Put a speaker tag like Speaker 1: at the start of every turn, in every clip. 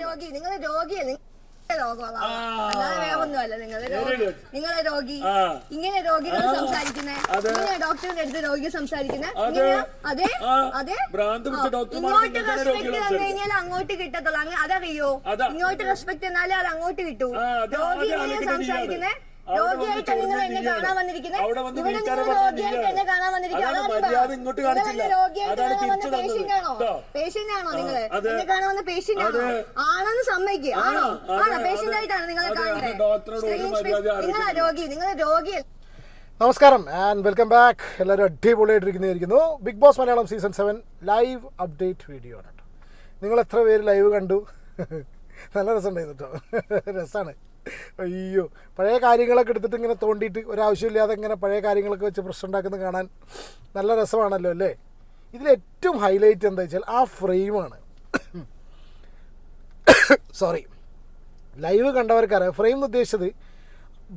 Speaker 1: രോഗി. നിങ്ങളെ രോഗിയല്ല നിങ്ങളെ രോഗി ഇങ്ങനെ രോഗികൾ സംസാരിക്കുന്നേ. ഇങ്ങനെ ഡോക്ടറിന്റെ അടുത്ത് രോഗി സംസാരിക്കുന്നേ.
Speaker 2: അതെ.
Speaker 1: അതെ. ഇങ്ങോട്ട് റെസ്പെക്ട് തന്നു കഴിഞ്ഞാൽ അങ്ങോട്ട് കിട്ടത്തുള്ളൂ. അതറിയോ?
Speaker 2: അതാ.
Speaker 1: ഇങ്ങോട്ട് റെസ്പെക്ട് തന്നാലേ അത് അങ്ങോട്ട് കിട്ടൂ. രോഗി ഇങ്ങനെ സംസാരിക്കുന്നേ.
Speaker 2: വന്ന്
Speaker 1: നിങ്ങൾ എന്നെ കാണാൻ ഇവിടെ നിങ്ങൾ രോഗിയായിട്ട് എന്നെ കാണാൻ വന്നിരിക്കുന്നത്. രോഗിയായിട്ട് കാണാൻ വന്ന
Speaker 2: തിരിച്ചു
Speaker 1: patient
Speaker 2: തന്നത്.
Speaker 1: ആണോ പേഷ്യന്റ് ആണോ
Speaker 2: നിങ്ങൾ?
Speaker 1: എന്നെ കാണാൻ വന്ന പേഷ്യന്റ് ആണോ? ആണെന്ന് സമ്മതിക്കുക ആണോ?
Speaker 2: അതെ,
Speaker 1: ആണോ? പേഷ്യന്റ് ആയിട്ടാണ് നിങ്ങളെ കാണുന്നത് നിങ്ങളെ രോഗി. രോഗിയല്ല
Speaker 3: നമസ്കാരം ആൻഡ് വെൽക്കം ബാക്ക് എല്ലാവരും അടിപൊളിയായിട്ടിരിക്കുന്നതായിരിക്കുന്നു. Bigg Boss Malayalam season seven live update video ആണ് കേട്ടോ നിങ്ങൾ എത്ര പേര് ലൈവ് കണ്ടു? നല്ല രസമുണ്ടായിരുന്നു കേട്ടോ രസമാണ് അയ്യോ പഴയ കാര്യങ്ങളൊക്കെ എടുത്തിട്ട് ഇങ്ങനെ തോണ്ടിയിട്ട് ഒരാവശ്യമില്ലാതെ ഇങ്ങനെ പഴയ കാര്യങ്ങളൊക്കെ വെച്ച് പ്രശ്നം ഉണ്ടാക്കുന്നത് കാണാൻ നല്ല രസമാണല്ലോ അല്ലേ? ഇതിലേറ്റവും ഹൈലൈറ്റ് എന്താ വെച്ചാൽ ആ ഫ്രെയിമാണ് സോറി ലൈവ് കണ്ടവർക്കറിയാം. ഫ്രെയിം എന്ന് ഉദ്ദേശിച്ചത്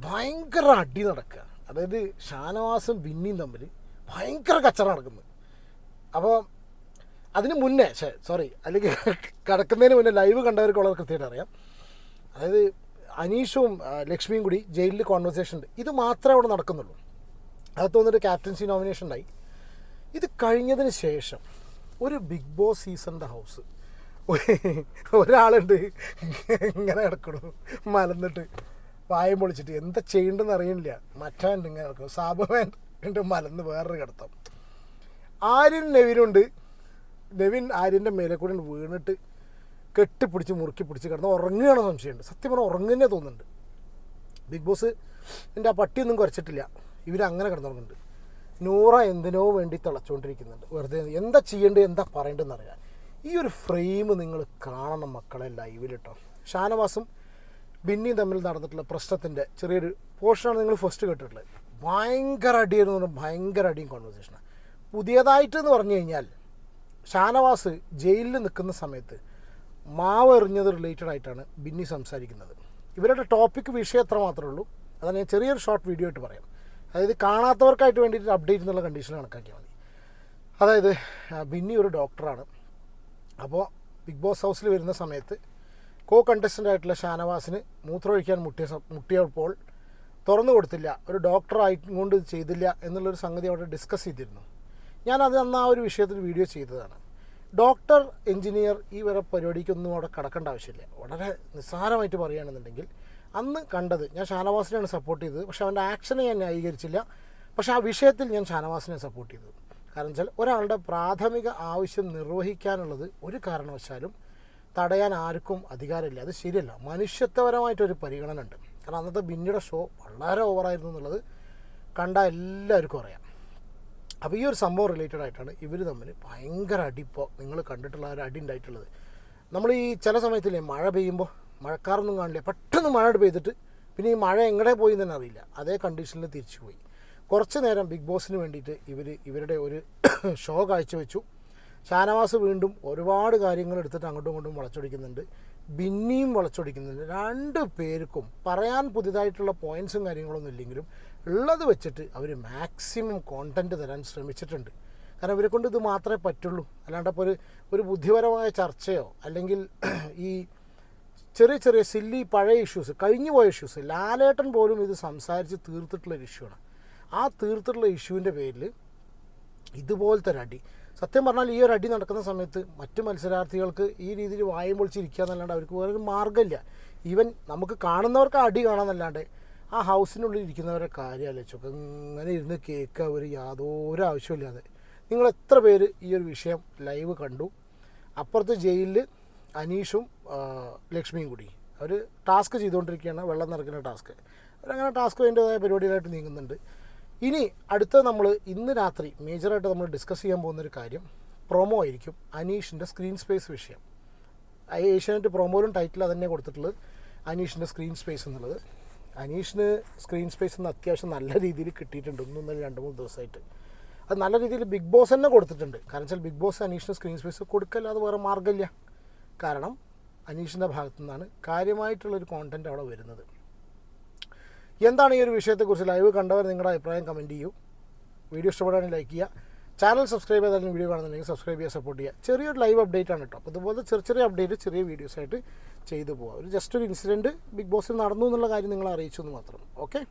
Speaker 3: ഭയങ്കര അടി നടക്കുക. അതായത് ഷാനവാസും ബിന്നിയും തമ്മിൽ ഭയങ്കര കച്ചറ നടക്കുന്നത്. അപ്പോൾ അതിന് മുന്നേ സോറി അല്ലെങ്കിൽ കിടക്കുന്നതിന് മുന്നേ ലൈവ് കണ്ടവർക്ക് വളരെ കൃത്യമായിട്ട് അറിയാം. അതായത് അനീഷും ലക്ഷ്മിയും കൂടി ജയിലിൽ കോൺവെർസേഷൻ ഉണ്ട്. ഇത് മാത്രമേ അവിടെ നടക്കുന്നുള്ളൂ. അത് തോന്നിട്ട് ക്യാപ്റ്റൻസി നോമിനേഷൻ ഉണ്ടായി. ഇത് കഴിഞ്ഞതിന് ശേഷം ഒരു ബിഗ് ബോസ് സീസണിന്റെ ഹൗസ് ഒരാളുണ്ട്. ഇങ്ങനെ കിടക്കണു മലന്നിട്ട് വായം പൊളിച്ചിട്ട് എന്താ ചെയ്യേണ്ടതെന്ന് അറിയണില്ല. മറ്റാണ്ട് ഇങ്ങനെ കിടക്കും സാബുമാൻ ഉണ്ട് മലന്ന് വേറൊരു കിടത്തം. ആര്യൻ നെവിനുണ്ട് നെവിൻ ആര്യന്റെ മേലെ കൂടെ വീണിട്ട് കെട്ടിപ്പിടിച്ച് മുറുക്കി പിടിച്ച് കിടന്ന് ഉറങ്ങുകയാണ് സംശയമുണ്ട്. സത്യം പറഞ്ഞാൽ ഉറങ്ങുന്നേ തോന്നുന്നുണ്ട്. ബിഗ് ബോസ് എന്റെ ആ പട്ടിയൊന്നും കുറച്ചിട്ടില്ല ഇവരങ്ങനെ കിടന്നുറങ്ങുന്നുണ്ട്. നൂറ എന്തിനോ വേണ്ടി തിളച്ചുകൊണ്ടിരിക്കുന്നുണ്ട് വെറുതെ എന്താ ചെയ്യേണ്ടത് എന്താ പറയേണ്ടതെന്ന് അറിയാൻ. ഈ ഒരു ഫ്രെയിം നിങ്ങൾ കാണണം മക്കളെ ലൈവിൽ കേട്ടോ ഷാനവാസും ബിന്നിയും തമ്മിൽ നടന്നിട്ടുള്ള പ്രശ്നത്തിന്റെ ചെറിയൊരു പോർഷനാണ് നിങ്ങൾ ഫസ്റ്റ് കേട്ടിട്ടുള്ളത്. ഭയങ്കര അടിയെന്ന് പറഞ്ഞാൽ ഭയങ്കര അടിയും കോൺവെർസേഷനാണ് പുതിയതായിട്ട് എന്ന് പറഞ്ഞു കഴിഞ്ഞാൽ ഷാനവാസ് ജയിലിൽ നിൽക്കുന്ന സമയത്ത് മാവ് എറിഞ്ഞത് റിലേറ്റഡ് ആയിട്ടാണ് ബിന്നി സംസാരിക്കുന്നത്. ഇവരുടെ ടോപ്പിക് വിഷയം എത്ര മാത്രമേ ഉള്ളൂ. അതാണ് ഞാൻ ചെറിയൊരു ഷോർട്ട് വീഡിയോ ആയിട്ട് പറയാം. അതായത് കാണാത്തവർക്കായിട്ട് വേണ്ടിയിട്ട് അപ്ഡേറ്റ് എന്നുള്ള കണ്ടീഷൻ കണക്കാക്കിയാൽ മതി. അതായത് ബിന്നി ഒരു ഡോക്ടറാണ് അപ്പോൾ ബിഗ് ബോസ് ഹൗസിൽ വരുന്ന സമയത്ത് കോ കണ്ടസ്റ്റന്റ് ആയിട്ടുള്ള ഷാനവാസിന് മൂത്രമൊഴിക്കാൻ മുട്ടിയ മുട്ടിയപ്പോൾ തുറന്നു കൊടുത്തില്ല. ഒരു ഡോക്ടറായിക്കൊണ്ട് ഇത് ചെയ്തില്ല എന്നുള്ളൊരു സംഗതി അവിടെ ഡിസ്കസ് ചെയ്തിരുന്നു. ഞാനത് അന്ന് ആ ഒരു വിഷയത്തിൽ വീഡിയോ ചെയ്തതാണ്. ഡോക്ടർ എഞ്ചിനീയർ ഈ വരെ പരിപാടിക്കൊന്നും അവിടെ കടക്കേണ്ട ആവശ്യമില്ല. വളരെ നിസ്സാരമായിട്ട് പറയുകയാണെന്നുണ്ടെങ്കിൽ അന്ന് കണ്ടത് ഞാൻ ഷാനവാസിനെയാണ് സപ്പോർട്ട് ചെയ്തത്. പക്ഷേ അവന്റെ ആക്ഷനെ ഞാൻ ന്യായീകരിച്ചില്ല. പക്ഷേ ആ വിഷയത്തിൽ ഞാൻ ഷാനവാസിനെ സപ്പോർട്ട് ചെയ്തത് കാരണം വെച്ചാൽ ഒരാളുടെ പ്രാഥമിക ആവശ്യം നിർവഹിക്കാനുള്ളത് ഒരു കാരണവശാലും തടയാൻ ആർക്കും അധികാരമില്ല. അത് ശരിയല്ല. മനുഷ്യത്വപരമായിട്ടൊരു പരിഗണന ഉണ്ട് കാരണം അന്നത്തെ ബിന്നിയുടെ ഷോ വളരെ ഓവറായിരുന്നു എന്നുള്ളത് കണ്ട എല്ലാവർക്കും അറിയാം. അപ്പോൾ ഈ ഒരു സംഭവം റിലേറ്റഡ് ആയിട്ടാണ് ഇവർ തമ്മിൽ ഭയങ്കര അടി ഇപ്പോൾ നിങ്ങൾ കണ്ടിട്ടുള്ള ഒരു അടി ഉണ്ടായിട്ടുള്ളത് നമ്മൾ ഈ ചില സമയത്തില്ലേ മഴ പെയ്യുമ്പോൾ മഴക്കാരൊന്നും കാണില്ല പെട്ടെന്ന് മഴ പെയ്തിട്ട് പിന്നെ ഈ മഴ എങ്ങടെ പോയി എന്ന് തന്നെ അറിയില്ല. അതേ കണ്ടീഷനിൽ തിരിച്ചു പോയി. കുറച്ച് നേരം ബിഗ് ബോസിന് വേണ്ടിയിട്ട് ഇവർ ഇവരുടെ ഒരു ഷോ കാഴ്ചവെച്ചു. ഷാനവാസ് വീണ്ടും ഒരുപാട് കാര്യങ്ങൾ എടുത്തിട്ട് അങ്ങോട്ടും ഇങ്ങോട്ടും വളച്ചൊടിക്കുന്നുണ്ട്. ബിന്നിയും വളച്ചൊടിക്കുന്നുണ്ട്. രണ്ട് പേർക്കും പറയാൻ പുതിയതായിട്ടുള്ള പോയിൻസും കാര്യങ്ങളൊന്നും ഇല്ലെങ്കിലും ഉള്ളത് വെച്ചിട്ട് അവർ മാക്സിമം കോണ്ടന്റ് തരാൻ ശ്രമിച്ചിട്ടുണ്ട്. കാരണം ഇവരെ കൊണ്ട് ഇത് മാത്രമേ പറ്റുള്ളൂ. അല്ലാണ്ട് അപ്പോൾ ഒരു ഒരു ബുദ്ധിപരമായ ചർച്ചയോ അല്ലെങ്കിൽ ഈ ചെറിയ ചെറിയ സില്ലി പഴയ ഇഷ്യൂസ് കഴിഞ്ഞു പോയ ഇഷ്യൂസ് ലാലേട്ടൻ പോലും ഇത് സംസാരിച്ച് തീർത്തിട്ടുള്ള ഒരു ഇഷ്യൂ ആണ്. ആ തീർത്തിട്ടുള്ള ഇഷ്യൂവിന്റെ പേരിൽ ഇതുപോലത്തെ ഒരു അടി. സത്യം പറഞ്ഞാൽ ഈ ഒരു അടി നടക്കുന്ന സമയത്ത് മറ്റു മത്സരാർത്ഥികൾക്ക് ഈ രീതിയിൽ വായും പൊളിച്ചിരിക്കുക എന്നല്ലാണ്ട് അവർക്ക് വേറെ മാർഗമില്ല. ഈവൻ നമുക്ക് കാണുന്നവർക്ക് അടി കാണാമെന്നല്ലാണ്ട് ആ ഹൗസിനുള്ളിൽ ഇരിക്കുന്നവരുടെ കാര്യം ആലോചിച്ചൊക്കെ ഇങ്ങനെ ഇരുന്ന് കേൾക്കുക ഒരു യാതൊരു ആവശ്യമില്ലാതെ നിങ്ങൾ എത്ര പേര് ഈ ഒരു വിഷയം ലൈവ് കണ്ടു? അപ്പുറത്ത് ജയിലിൽ അനീഷും ലക്ഷ്മിയും കൂടി. അവർ ടാസ്ക് ചെയ്തുകൊണ്ടിരിക്കുകയാണ് വെള്ളം നിറയ്ക്കുന്ന ടാസ്ക് അവരങ്ങനെ ടാസ്ക് അതിന്റെതായ പരിപാടികളായിട്ട് നീങ്ങുന്നുണ്ട്. ഇനി അടുത്ത നമ്മൾ ഇന്ന് രാത്രി മേജറായിട്ട് നമ്മൾ ഡിസ്കസ് ചെയ്യാൻ പോകുന്നൊരു കാര്യം പ്രൊമോ ആയിരിക്കും അനീഷിന്റെ സ്ക്രീൻ സ്പേസ് വിഷയം. ഏഷ്യാനെറ്റ് പ്രൊമോയിലും ടൈറ്റിൽ അതന്നെ കൊടുത്തിട്ടുള്ളത് അനീഷിന്റെ സ്ക്രീൻ സ്പേസ് എന്നുള്ളത്. അനീഷിന് സ്ക്രീൻ സ്പേസ് ഒന്ന് അത്യാവശ്യം നല്ല രീതിയിൽ കിട്ടിയിട്ടുണ്ട് ഒന്നും രണ്ട് മൂന്ന് ദിവസമായിട്ട്. അത് നല്ല രീതിയിൽ ബിഗ് ബോസ് തന്നെ കൊടുത്തിട്ടുണ്ട്. കാരണം വെച്ചാൽ ബിഗ് ബോസ് അനീഷിന് സ്ക്രീൻ സ്പേസ് കൊടുക്കല്ലാതെ വേറെ മാർഗമില്ല. കാരണം അനീഷിന്റെ ഭാഗത്തു നിന്നാണ് കാര്യമായിട്ടുള്ളൊരു കോണ്ടന്റ് അവിടെ വരുന്നത്. എന്താണ് ഈ ഒരു വിഷയത്തെക്കുറിച്ച് ലൈവ് കണ്ടവർ നിങ്ങളുടെ അഭിപ്രായം കമന്റ് ചെയ്യൂ. വീഡിയോ ഇഷ്ടപ്പെടുകയാണെങ്കിൽ ലൈക്ക് ചെയ്യുക. ചാനൽ സബ്സ്ക്രൈബ് ചെയ്താലും വീഡിയോ കാണുന്നുണ്ടെങ്കിൽ സബ്സ്ക്രൈബ് ചെയ്യാൻ സപ്പോർട്ട് ചെയ്യുക. ചെറിയൊരു ലൈവ് അപ്ഡേറ്റ് ആണ് കേട്ടോ. അപ്പോൾ ഇതുപോലെ ചെറിയ ചെറിയ അപ്ഡേറ്റ് ചെറിയ വീഡിയോസ് ആയിട്ട് ചെയ്തു പോകാം ഒരു ജസ്റ്റ് ഒരു ഇൻസിഡന്റ് ബിഗ് ബോസിൽ നടന്നു എന്നുള്ള കാര്യം നിങ്ങളെ അറിയിച്ചു എന്ന് മാത്രം. ഓക്കെ